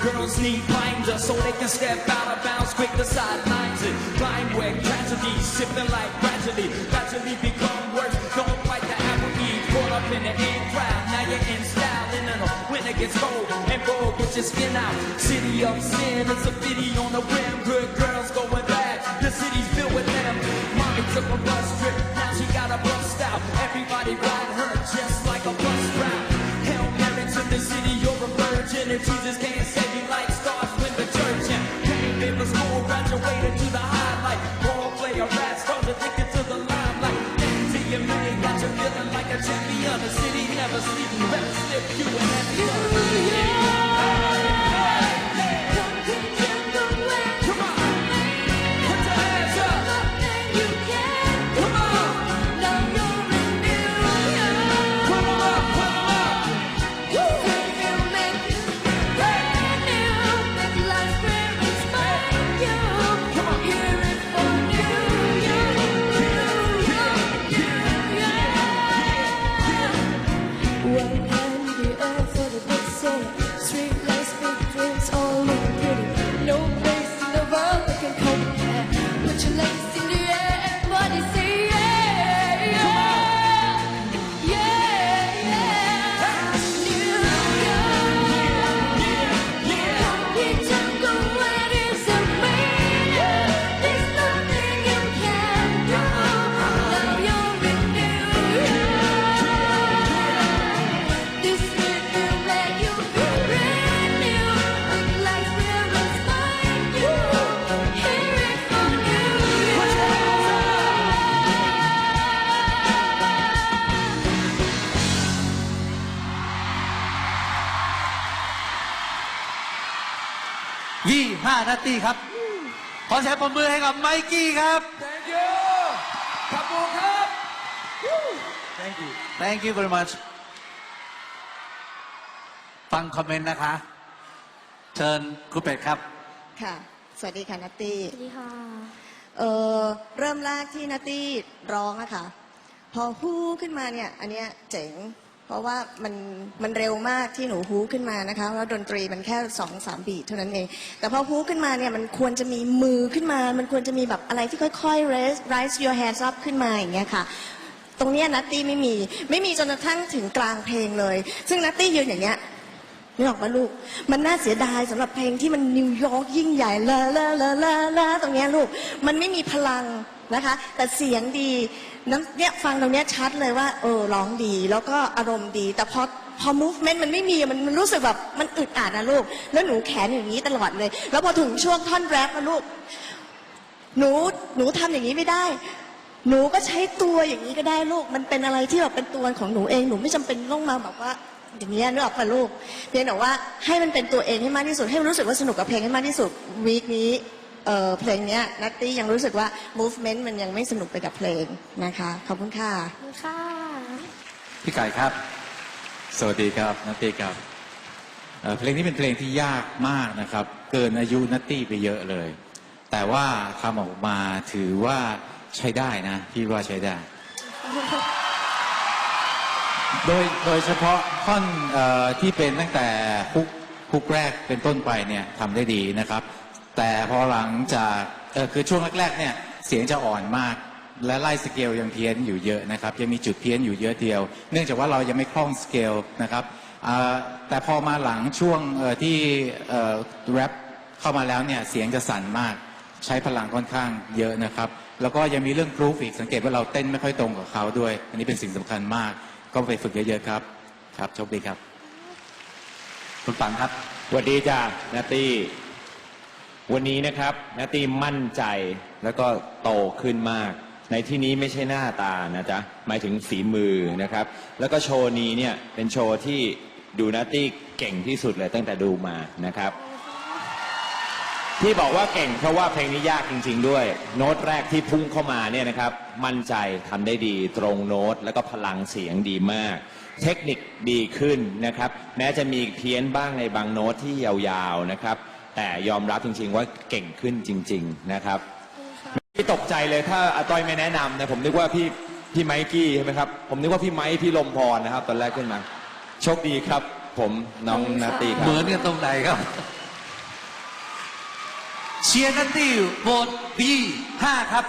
girls need blinders so they can step out of bounds quick to sidelines it. Climb where tragedy, sipping like tragedy, gradually become worse. Don't fight the apple eve, caught up in the in crowd. Now you're in style, and then the winter gets cold and roll, get your skin out. City of sin, it's a pity on the rim. Good girls Jesus can't save you like stars when the church. Came in for school, graduated to the rap to the got you feeling like a champion. The city never sleeps, better slip you an ambulance. 25นาทีครับ ขอเสีงปรบมือให้กับไมกี้ครับ Thank you ขอบคุณครับ Thank you Thank you very much ฟังคอมเมนต์นะคะ เชิญครูเป็ดครับ ค่ะ สวัสดีค่ะนัตตี้ สวัสดีค่ะ เออเริ่มแรกที่นัตตี้ร้องอะค่ะ พอฮู้ขึ้นมาเนี่ย อันเนี้ยเจ๋ง เพราะว่ามันมันเร็วมากที่หนูฮู้ขึ้นมานะคะแล้วดนตรีมันแค่สองสามบีทเท่านั้นเอง แต่พอฮู้ขึ้นมาเนี่ยมันควรจะมีมือขึ้นมา มันควรจะมีแบบอะไรที่ค่อยๆ raise raise your hands up ขึ้นมาอย่างเงี้ยค่ะ ตรงเนี้ยนัตตี้ไม่มีไม่มีจนกระทั่งถึงกลางเพลงเลย ซึ่งนัตตี้ยืนอย่างเงี้ยนึกออกปะลูก มันน่าเสียดายสำหรับเพลงที่มันนิวยอร์กยิ่งใหญ่ละละละละละตรงเนี้ยลูก มันไม่มีพลัง นะคะ แต่เสียงดีน้ำเนี่ยฟังตรงเนี้ยชัดเลยว่า เออร้องดีแล้วก็อารมณ์ดี แต่พอพอ movement มันไม่มีมันมันรู้สึกแบบมันอึดอัดนะลูก แล้วหนูแขนอย่างนี้ตลอดเลย แล้วพอถึงช่วงท่อนแรปนะลูก หนูหนูทำอย่างนี้ไม่ได้ หนูก็ใช้ตัวอย่างนี้ก็ได้ลูก มันเป็นอะไรที่แบบเป็นตัวของหนูเองหนูไม่จำเป็นต้องมาแบบว่าอย่างนี้นึกออกปะลูกเพียงแต่ว่าให้มันเป็นตัวเองให้มากที่สุดให้มันรู้สึกว่าสนุกกับเพลงให้มากที่สุดวีคนี้ เอ่อเพลงเนี้ยนัตตี้ยังรู้สึกว่า movement มันยังไม่สนุกไปกับเพลงนะคะ ขอบคุณค่ะขอบคุณค่ะพี่ไก่ครับ สวัสดีครับนัตตี้ครับเอ่อเพลงนี้เป็นเพลงที่ยากมากนะครับ เกินอายุนัตตี้ไปเยอะเลย แต่ว่าทำออกมาถือว่าใช้ได้นะ พี่ว่าใช้ได้ โดยโดยเฉพาะท่อนเออที่เป็นตั้งแต่ฮุกฮุกแรกเป็นต้นไปเนี่ยทำได้ดีนะครับ แต่พอหลังจากเออคือช่วงแรกๆเนี่ยเสียงจะอ่อนมาก และไล่สเกลยังเพี้ยนอยู่เยอะนะครับยังมีจุดเพี้ยนอยู่เยอะเดียว เนื่องจากว่าเรายังไม่คล่องสเกลนะครับอ่าแต่พอมาหลังช่วงเอ่อที่เอ่อแรปเข้ามาแล้วเนี่ยเสียงจะสั่นมากใช้พลังค่อนข้างเยอะนะครับ แล้วก็ยังมีเรื่องกรูฟอีกสังเกตว่าเราเต้นไม่ค่อยตรงกับเขาด้วย อันนี้เป็นสิ่งสำคัญมาก ก็ไปฝึกเยอะๆครับครับโชคดีครับ คุณปังครับสวัสดีจ้านาตี้ วันนี้นะครับนาตี้มั่นใจแล้วก็โตขึ้นมาก ในที่นี้ไม่ใช่หน้าตานะจ๊ะหมายถึงฝีมือนะครับ แล้วก็โชว์นี้เนี่ยเป็นโชว์ที่ดูนาตี้เก่งที่สุดเลยตั้งแต่ดูมานะครับ ที่บอกว่าเก่งเพราะว่าเพลงนี้ยากจริง ๆ ด้วย โน้ตแรกที่พุ่งเข้ามาเนี่ยนะครับ มั่นใจทำได้ดีตรงโน้ต แล้วก็พลังเสียงดีมากเทคนิคดีขึ้นนะครับ แม้จะมีเพี้ยนบ้างในบางโน้ตที่ยาวๆนะครับ แต่ยอมรับจริง ๆ ว่าเก่งขึ้นจริง ๆ นะครับที่ตกใจเลยถ้าอาต้อยไม่แนะนำนะผมนึกว่าพี่พี่ไมกี้ใช่ไหมครับ ผมนึกว่าพี่ไมค์พี่ลมพรนะครับ ตอนแรกขึ้นมา โชคดีครับ ผมน้องนาตีครัเหบมือนกันตรงไหนครับ เชียร์นัตตี้โหวต B5 ครับ